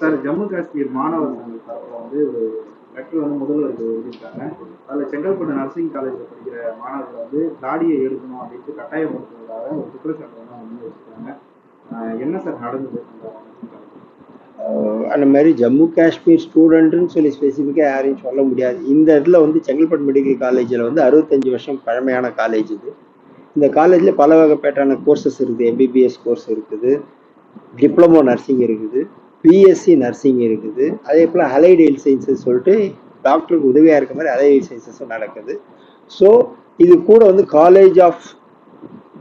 Sir Jammu Kashmir மாணவர் வந்து ஒரு லெட்டர் வந்து முதல்வருக்கு எழுதியிருக்காங்க. அதில் செங்கல்பட்டு நர்சிங் காலேஜில் படிக்கிற மாணவர்கள் வந்து தாடியை எடுக்கணும் அப்படின்ட்டு கட்டாயப்படுத்துவதாக ஒரு குற்றச்சாட்டு வந்து முன் என்ன சார் நடந்தது? அந்த அந்த மாதிரி ஜம்மு காஷ்மீர் ஸ்டூடெண்ட்டுன்னு சொல்லி ஸ்பெசிஃபிக்காக யாரையும் சொல்ல முடியாது. இந்த இடத்துல வந்து செங்கல்பட்டு மெடிக்கல் காலேஜில் வந்து அறுபத்தஞ்சு வருஷம் பழமையான காலேஜ் இது. இந்த காலேஜில் பல வகைப்பேட்டான கோர்சஸ் இருக்குது. எம்பிபிஎஸ் கோர்ஸ் இருக்குது. டிப்ளமோ நர்சிங் இருக்குது பிஎஸ்சி நர்சிங் இருக்குது. அதே போல் அலைடு ஹெல்த் சயின்சஸ் சொல்லிட்டு டாக்டருக்கு உதவியாக இருக்க மாதிரி அலைடு ஹெல்த் சயின்சஸும் நடக்குது. ஸோ இது கூட வந்து college of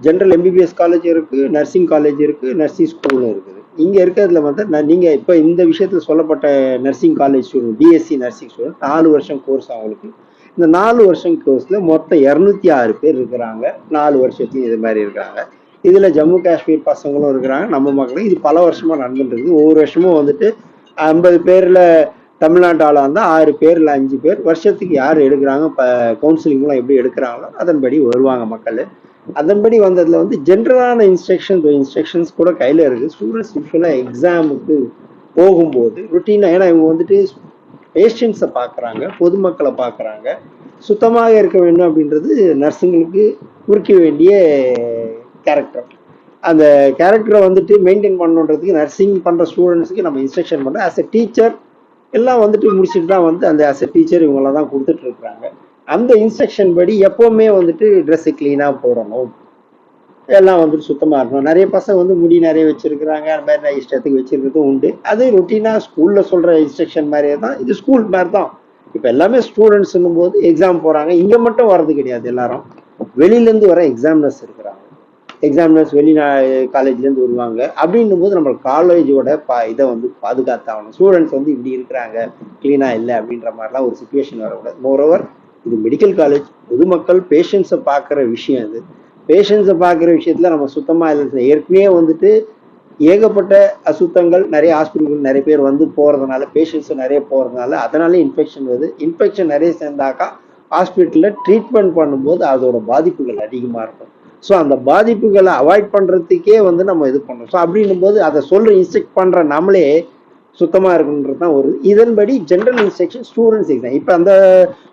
general MBBS college இருக்குது நர்சிங் காலேஜ் இருக்குது நர்சிங் ஸ்கூலும் இருக்குது. இங்கே இருக்கிறதுல வந்து நான் நீங்கள் இப்போ இந்த விஷயத்தில் சொல்லப்பட்ட nursing college student BSc nursing student நாலு வருஷம் கோர்ஸ் அவங்களுக்கு. இந்த நாலு வருஷம் கோர்ஸில் மொத்தம் இரநூத்தி ஆறு பேர் இருக்கிறாங்க. நாலு வருஷத்துலையும் இது மாதிரி இருக்கிறாங்க. இதில் ஜம்மு காஷ்மீர் பசங்களும் இருக்கிறாங்க நம்ம மக்களும். இது பல வருஷமாக நடந்துட்டு இருக்குது ஒவ்வொரு வருஷமும் வந்துட்டு ஐம்பது பேரில் தமிழ்நாட்டு ஆளாக இருந்தால் ஆறு பேர் இல்லை அஞ்சு பேர். வருஷத்துக்கு யார் எடுக்கிறாங்க? இப்போ கவுன்சிலிங்லாம் எப்படி எடுக்கிறாங்களோ அதன்படி வருவாங்க மக்கள். அதன்படி வந்ததில் வந்து ஜென்ரலான இன்ஸ்ட்ரக்ஷன் இன்ஸ்ட்ரக்ஷன்ஸ் கூட கையில் இருக்குது ஸ்டூடெண்ட்ஸ் யூஸ்வலாக எக்ஸாமுக்கு போகும்போது ருட்டீனாக ஏன்னா இவங்க வந்துட்டு பேஷண்ட்ஸை பார்க்குறாங்க பொதுமக்களை பார்க்குறாங்க சுத்தமாக இருக்க வேண்டும் அப்படின்றது நர்ஸுங்களுக்கு குறிக்க வேண்டிய கேரக்டர் அந்த கேரக்டரை வந்துட்டு மெயின்டைன் பண்ணுன்றதுக்கு நர்சிங் பண்ணுற ஸ்டூடெண்ட்ஸுக்கு நம்ம இன்ஸ்ட்ரக்ஷன் பண்ணுறோம் ஆஸ் எ டீச்சர் எல்லாம் வந்துட்டு முடிச்சுட்டு தான் வந்து அந்த ஆஸ் எ டீச்சர் இவங்களாம் தான் கொடுத்துட்டு இருக்கிறாங்க. அந்த இன்ஸ்ட்ரக்ஷன் படி எப்போவுமே வந்துட்டு ட்ரெஸ்ஸு க்ளீனாக போடணும். எல்லாம் வந்துட்டு சுத்தமாக இருக்கணும். நிறைய பசங்க வந்து முடி நிறைய வச்சுருக்குறாங்க. அந்த மாதிரி நான் இஷ்டத்துக்கு வச்சுருக்கிறதும் உண்டு. அது ரொட்டீனாக ஸ்கூலில் சொல்கிற இன்ஸ்ட்ரக்ஷன் மாதிரியே தான். இது ஸ்கூல் மாதிரி தான். இப்போ எல்லாமே ஸ்டூடெண்ட்ஸுன்னும் போது எக்ஸாம் போகிறாங்க இங்கே மட்டும் வர்றது கிடையாது எல்லாரும். வெளியிலேருந்து வர எக்ஸாமினர்ஸ் இருக்கிறாங்க. எக்ஸாமினர்ஸ் வெளிநா காலேஜ்லேருந்து வருவாங்க. அப்படின்னும் போது நம்ம காலேஜோட பா இதை வந்து பாதுகாத்தாகணும். ஸ்டூடெண்ட்ஸ் வந்து இப்படி இருக்கிறாங்க. க்ளீனாக இல்லை அப்படின்ற மாதிரிலாம் ஒரு சுச்சுவேஷன் வரக்கூடாது. மோரோவர் இது மெடிக்கல் காலேஜ் பொதுமக்கள் பேஷண்ட்ஸை பார்க்குற விஷயம் இது. பேஷண்ட்ஸை பார்க்குற விஷயத்தில் நம்ம சுத்தமாக இல்லை. ஏற்கனவே வந்துட்டு ஏகப்பட்ட அசுத்தங்கள் நிறைய ஹாஸ்பிட்டல்கள் நிறைய பேர் வந்து போகிறதுனால பேஷண்ட்ஸ் நிறைய போகிறதுனால அதனால இன்ஃபெக்ஷன் வருது. இன்ஃபெக்ஷன் நிறைய சேர்ந்தாக்கா ஹாஸ்பிட்டலில் ட்ரீட்மெண்ட் பண்ணும்போது அதோட பாதிப்புகள் அதிகமாக இருக்கும். ஸோ அந்த பாதிப்புகளை அவாய்ட் பண்ணுறதுக்கே வந்து நம்ம இது பண்ணணும். ஸோ அப்படின்னும் போது அதை சொல்கிற இன்ஸ்ட்ரக்ட் பண்ணுற நம்மளே சுத்தமாக இருக்கணுன்றது தான் ஒரு. இதன்படி ஜென்ரல் இன்ஸ்ட்ரக்ஷன் ஸ்டூடெண்ட்ஸ் எக்ஸாம் இப்போ அந்த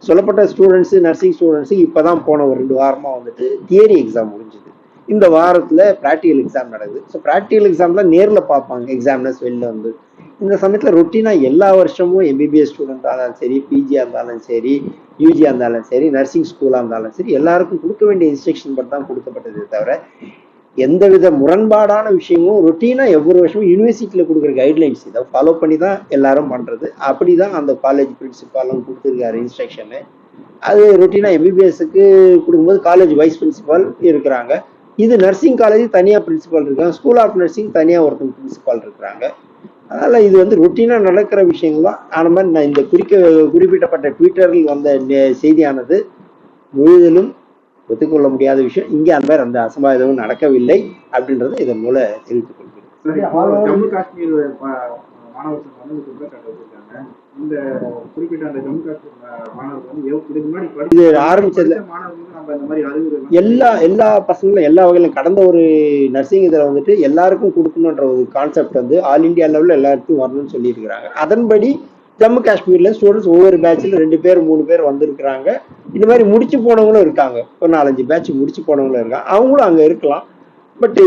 சொல்லப்பட்ட ஸ்டூடெண்ட்ஸு நர்சிங் ஸ்டூடெண்ட்ஸு இப்போ தான் போன ஒரு ரெண்டு வாரமாக வந்துட்டு தியரி எக்ஸாம் முடிஞ்சுது. இந்த வாரத்தில் ப்ராக்டிக்கல் எக்ஸாம் நடக்குது. ஸோ ப்ராக்டிக்கல் எக்ஸாம்லாம் நேரில் பார்ப்பாங்க. எக்ஸாமினர்ஸ் வெளில வந்து. இந்த சமயத்தில் ரொட்டீனாக எல்லா வருஷமும் எம்பிபிஎஸ் ஸ்டூடெண்ட்டாக இருந்தாலும் சரி பிஜியாக இருந்தாலும் சரி யூஜியாக இருந்தாலும் சரி நர்சிங் ஸ்கூலாக இருந்தாலும் சரி எல்லாருக்கும் கொடுக்க வேண்டிய இன்ஸ்ட்ரக்ஷன் படி தான் கொடுக்கப்பட்டதே தவிர எந்தவித முரண்பாடான விஷயமும் ரொட்டீனாக ஒவ்வொரு வருஷமும் யூனிவர்சிட்டியில் கொடுக்குற கைட்லைன்ஸ் இதை ஃபாலோ பண்ணி தான் எல்லாரும் பண்ணுறது அப்படி தான் அந்த காலேஜ் பிரின்சிபாலும் கொடுத்துருக்காரு இன்ஸ்ட்ரக்ஷனு அது ரொட்டீனாக எம்பிபிஎஸ்க்கு கொடுக்கும்போது காலேஜ் வைஸ் பிரின்சிபால் இருக்கிறாங்க. இது நர்சிங் காலேஜ் தனியாக பிரின்சிபால் இருக்காங்க. ஸ்கூல் ஆஃப் நர்சிங் தனியாக ஒருத்தங்க பிரின்சிபால் இருக்கிறாங்க. அதனால் இது வந்து ரொட்டீனாக நடக்கிற விஷயங்கள்? தான் ஆன மாதிரி நான் இந்த குறிக்க குறிப்பிட்டப்பட்ட ட்விட்டரில் வந்த செய்தியானது முழுதலும் ஒத்துக்கொள்ள முடியாத விஷயம். இங்கே அந்த மாதிரி அந்த அசம்பாவிதமும் நடக்கவில்லை அப்படின்றத இதன் மூலம் தெரிவித்துக் கொள்கிறேன். இந்த குறிப்பிட்ட அந்த ஜம்மு காஷ்மீர் மாணவர்கள் வந்து இதுக்கு முன்னாடி இது ஆரம்பிச்சதுல- எல்லா எல்லா பசங்களும் எல்லா வகையிலும் கடந்த ஒரு நர்சிங் இதில் வந்துட்டு எல்லாருக்கும் கொடுக்கணுன்ற ஒரு கான்செப்ட் வந்து ஆல் இந்தியா லெவலில் எல்லாருக்கும் வரணும்னு சொல்லியிருக்கிறாங்க. அதன்படி ஜம்மு காஷ்மீரில் ஸ்டூடெண்ட்ஸ் ஒவ்வொரு பேட்சில் ரெண்டு பேர் மூணு பேர் வந்திருக்கிறாங்க. இந்த மாதிரி முடிச்சு போனவங்களும் இருக்காங்க. ஒரு நாலஞ்சு பேட்ச் முடிச்சு போனவங்களும் இருக்காங்க. அவங்களும் அங்கே இருக்கலாம். பட்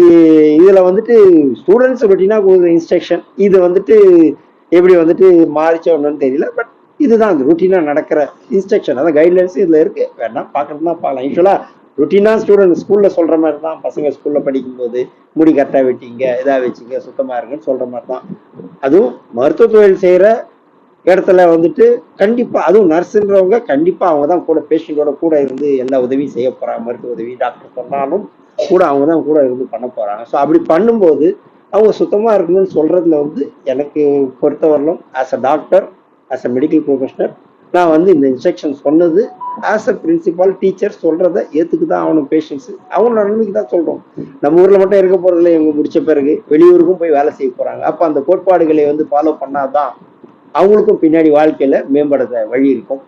இதில் வந்துட்டு ஸ்டூடெண்ட்ஸ் கொடுக்குற இன்ஸ்ட்ரக்ஷன் இது வந்துட்டு எப்படி வந்துட்டு மாறிச்சோன்னு தெரியல பட் இதுதான் அந்த ருட்டீனாக நடக்கிற இன்ஸ்ட்ரக்ஷன் அதான் கைட்லைன்ஸ் இதில் இருக்கு. வேணாம் தான் பார்க்கலாம். யூஸ்வலாக ருட்டீனாக ஸ்டூடெண்ட் ஸ்கூலில் சொல்கிற மாதிரி தான் பசங்க ஸ்கூலில் படிக்கும்போது முடி கரெக்டாக வெட்டிங்க இதாக வச்சுங்க சுத்தமாக இருங்கன்னு சொல்கிற மாதிரி தான் அதுவும் மருத்துவ தொழில் செய்கிற இடத்துல வந்துட்டு கண்டிப்பாக அதுவும் நர்ஸுன்றவங்க கண்டிப்பாக அவங்க தான் கூட பேஷண்ட்டோட கூட இருந்து எல்லா உதவியும் செய்ய போகிறாங்க மருத்துவ உதவி டாக்டர் சொன்னாலும் கூட அவங்க தான் கூட இருந்து பண்ண போகிறாங்க ஸோ அப்படி பண்ணும்போது அவங்க சுத்தமாக இருக்கணும்னு சொல்கிறதுல வந்து எனக்கு பொறுத்தவரையிலும் as a doctor as a medical professional நான் வந்து இந்த இன்ஸ்ட்ரக்ஷன் சொன்னது ஆஸ் அ பிரின்சிபால் டீச்சர் சொல்கிறத ஏற்றுக்கு தான் ஆகணும் பேஷண்ட்ஸு அவங்க நன்மைக்கு தான் சொல்கிறோம் நம்ம ஊரில் மட்டும் இருக்க போகிறதில்ல இவங்க முடிச்ச பிறகு வெளியூருக்கும் போய் வேலை செய்ய போகிறாங்க அப்போ அந்த கோட்பாடுகளை வந்து ஃபாலோ பண்ணாதான் அவங்களுக்கும் பின்னாடி வாழ்க்கையில் மேம்பட வழி இருக்கும்.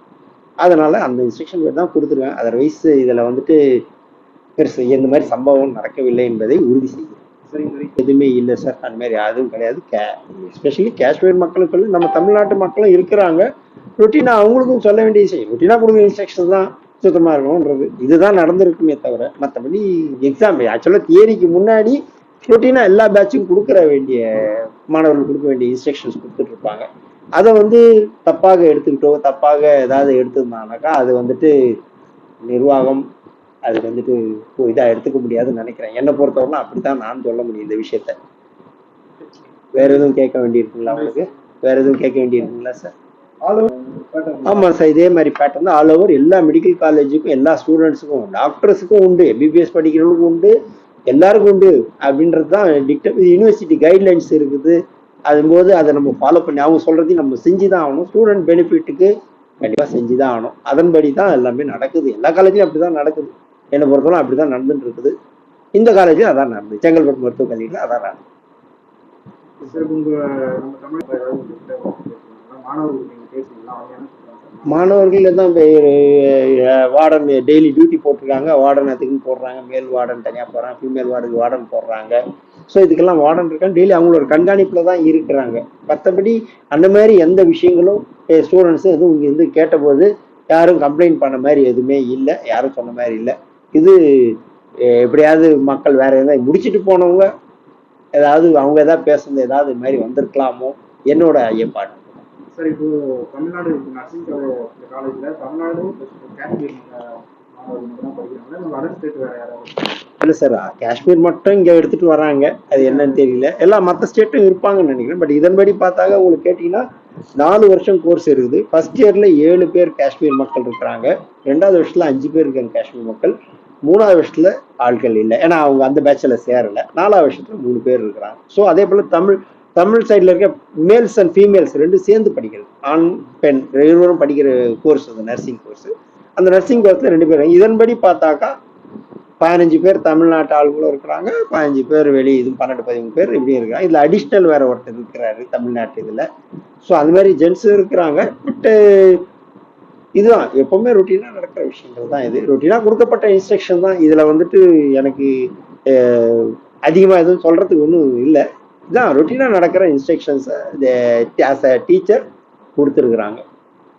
அதனால் அந்த இன்ஸ்ட்ரக்ஷன் தான் கொடுத்துருவேன். அதர்வைஸ் இதில் வந்துட்டு பெருசு இந்த மாதிரி சம்பவம் நடக்கவில்லை என்பதை உறுதி செய்கிறேன். எதுவுமே இல்லை சார். அந்த மாதிரி அதுவும் கிடையாது. கே எஸ்பெஷலி காஷ்மீர் மக்களுக்குள்ள நம்ம தமிழ்நாட்டு மக்களும் இருக்கிறாங்க. ரொட்டீனா அவங்களுக்கும் சொல்ல வேண்டிய விஷயம். ரொட்டீனா கொடுக்குற இன்ஸ்ட்ரக்ஷன் தான் சுத்தமாக இருக்கணுன்றது இதுதான் நடந்திருக்குமே தவிர மற்றபடி எக்ஸாம் ஆக்சுவலாக தியரிக்கு முன்னாடி ரொட்டீனா எல்லா பேட்சும் கொடுக்குற வேண்டிய மாணவர்கள் கொடுக்க வேண்டிய இன்ஸ்ட்ரக்ஷன்ஸ் கொடுத்துட்டு இருப்பாங்க. அதை வந்து தப்பாக எடுத்துக்கிட்டோ தப்பாக ஏதாவது எடுத்திருந்தாங்கனாக்கா அது வந்துட்டு நிர்வாகம் அது வந்துட்டு இதாக எடுத்துக்க முடியாதுன்னு நினைக்கிறேன். என்னை பொறுத்தவரைலாம் அப்படித்தான் நான் சொல்ல முடியும் இந்த விஷயத்த. வேற எதுவும் கேட்க வேண்டியிருக்குங்களா உங்களுக்கு? வேற எதுவும் கேட்க வேண்டியிருக்குங்களா சார் ஆமாம் சார் இதே மாதிரி பேட்டர்ன் தான். ஆல் ஓவர் எல்லா மெடிக்கல் காலேஜுக்கும் எல்லா ஸ்டூடெண்ட்ஸுக்கும் டாக்டர்ஸுக்கும் உண்டு. எம்பிபிஎஸ் படிக்கிறவங்களுக்கும் உண்டு. எல்லாருக்கும் உண்டு அப்படின்றது தான் டிக்ட யூனிவர்சிட்டி கைட்லைன்ஸ் இருக்குது. அதும்போது அதை நம்ம ஃபாலோ பண்ணி அவங்க சொல்கிறதையும் நம்ம செஞ்சு தான் ஆகணும். ஸ்டூடெண்ட் பெனிஃபிட்டுக்கு கண்டிப்பாக செஞ்சு தான் ஆகணும். அதன்படி தான் எல்லாமே நடக்குது. எல்லா காலேஜ்லையும் அப்படி தான் நடக்குது. என்னை பொறுத்தவரை அப்படி தான் நடந்துட்டு இருக்குது இந்த காலேஜில் அதான் நடந்தது. செங்கல்பட்டு மருத்துவக் கல்லூரியில் அதான் நடந்தது? மாணவர்கள் தான் வார்டன் டெய்லி டியூட்டி போட்டிருக்காங்க. வார்டன் அதுக்குன்னு போடுறாங்க. மேல் வார்டன் தனியாக போடுறாங்க. ஃபீமேல் வார்டுக்கு வார்டன் போடுறாங்க. ஸோ இதுக்கெல்லாம் வார்டன் இருக்காங்க டெய்லி அவங்களோட கண்காணிப்பில் தான் இருக்கிறாங்க. மற்றபடி அந்த மாதிரி எந்த விஷயங்களும் ஸ்டூடெண்ட்ஸும் எதுவும் இங்கே இருந்து கேட்டபோது யாரும் கம்ப்ளைண்ட் பண்ண மாதிரி எதுவுமே இல்லை. யாரும் சொன்ன மாதிரி இல்லை. இது எப்படியாவது மக்கள் வேற ஏதாவது முடிச்சுட்டு போனவங்க ஏதாவது அவங்க ஏதாவது பேசுனது ஏதாவது இது மாதிரி வந்திருக்கலாமோ? என்னோட ஐயப்பாடு சார் இப்போ தமிழ்நாடு நர்சிங் காலேஜ்ல தமிழ்நாடு காஷ்மீர் இல்லை சார் காஷ்மீர் மட்டும் இங்கே எடுத்துட்டு வராங்க. அது என்னன்னு தெரியல. எல்லாம் மற்ற ஸ்டேட்டும் இருப்பாங்கன்னு நினைக்கிறேன். பட் இதன்படி பார்த்தாக்க உங்களுக்கு கேட்டிங்கன்னா நாலு வருஷம் கோர்ஸ் இருக்குது. ஃபர்ஸ்ட் இயரில் ஏழு பேர் காஷ்மீர் மக்கள் இருக்கிறாங்க. ரெண்டாவது வருஷத்தில் அஞ்சு பேர் இருக்காங்க காஷ்மீர் மக்கள். மூணாவது வருஷத்தில் ஆட்கள் இல்லை. ஏன்னா அவங்க அந்த பேட்சில் சேரலை. நாலாவது வருஷத்தில் மூணு பேர் இருக்கிறாங்க. ஸோ அதே போல் தமிழ் தமிழ் சைடில் இருக்க மேல்ஸ் அண்ட் ஃபீமேல்ஸ் ரெண்டும் சேர்ந்து படிக்கிறது. ஆண் பெண் இருவரும் படிக்கிற கோர்ஸ் அந்த நர்சிங் கோர்ஸ் அந்த நர்சிங் கோர்ஸில் ரெண்டு பேரும் இதன்படி பார்த்தாக்கா பதினஞ்சு பேர் தமிழ்நாட்டு ஆளுங்களும் இருக்கிறாங்க. பதினஞ்சு பேர் வெளி இது பன்னெண்டு பதிமூணு பேர் இப்படியும் இருக்காங்க இதில் அடிஷ்னல் வேற ஒருத்தர் இருக்கிறாரு தமிழ்நாட்டு இதில். ஸோ அது மாதிரி ஜென்ஸும் இருக்கிறாங்க. பட்டு இதுதான் எப்பவுமே ருட்டீனாக நடக்கிற விஷயங்கள் தான் இது ருட்டீனாக கொடுக்கப்பட்ட இன்ஸ்ட்ரக்ஷன் தான் இதில் வந்துட்டு எனக்கு அதிகமாக எதுவும் சொல்கிறதுக்கு ஒன்றும் இல்லை இதான் ருட்டீனாக நடக்கிற இன்ஸ்ட்ரக்ஷன்ஸை ஆஸ் அ டீச்சர் கொடுத்துருக்குறாங்க